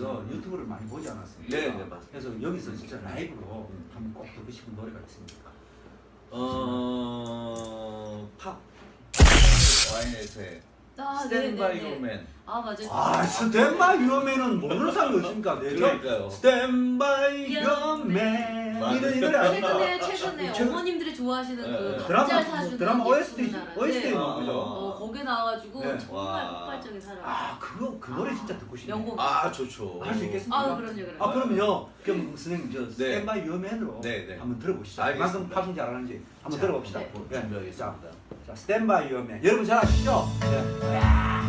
여기서 유튜브를 많이 보지 않았습니까? 네, 네, 맞습니다. 그래서 여기서 진짜 라이브로 음. 한번 꼭 듣고 싶은 노래가 있습니까? 어, 팝. 와인에서의 아, 스탠 바이 네네네. 요맨. 아 맞아요. 아, 스탠바이 사람이 없습니까? 네, 저 그러니까요. 스탠바이 유어맨. 유어맨 이런 이 노래 아닙니까? 최근에 최근에 최근- 어머님들이 좋아하시는 네, 그 네. 드라마 사주는 드라마 예쁜 OST. OST 네. 나온 거죠. 어 거기에 나와가지고 네. 정말 와. 폭발적인 사랑. 아, 그거 그 노래 진짜 듣고 싶네요. 명곡. 아, 좋죠. 할 수 있겠습니까? 아 그럼요 그럼요. 아 그러면요 그럼 선생님 저 스탠바이 유어맨으로 네, 네. 한번 들어보시죠 알겠습니다. 그만큼 팝송 잘하는지 한번 자, 들어봅시다 네. 뭐, 네. 준비하겠습니다. 자, 자 스탠바이 유어맨 여러분 잘 아시죠? 네.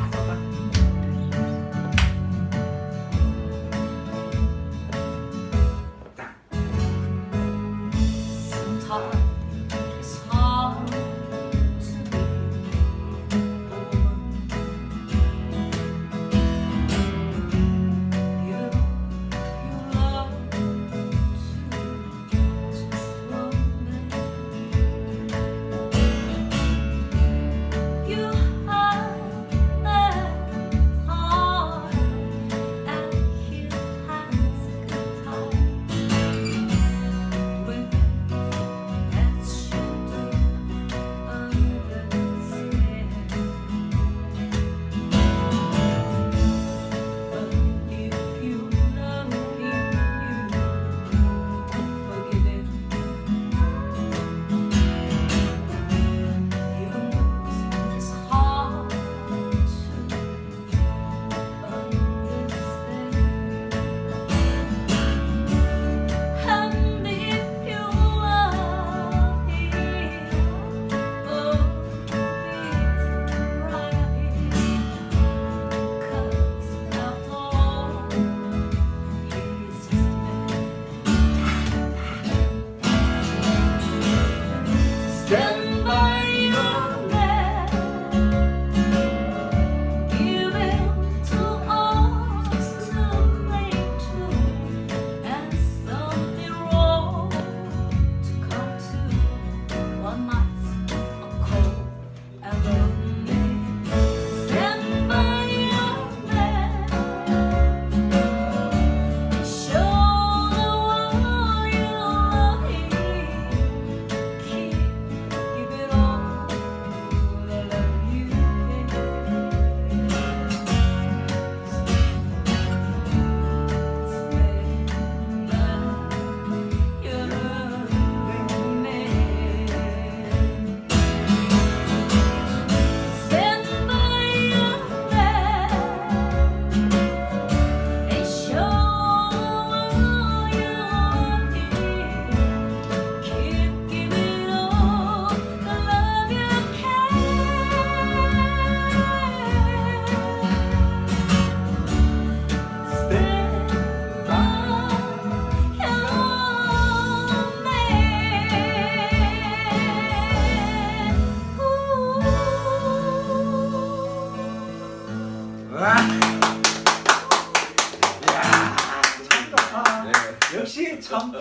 참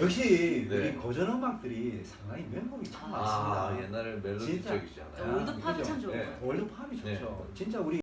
역시 네. 우리 고전 음악들이 상당히 명곡이 참 아, 많습니다. 옛날에. 멜로디적이잖아요. 올드팝이 참 좋은 네. 것 같아요. 월드팝이 좋죠. 네. 진짜 우리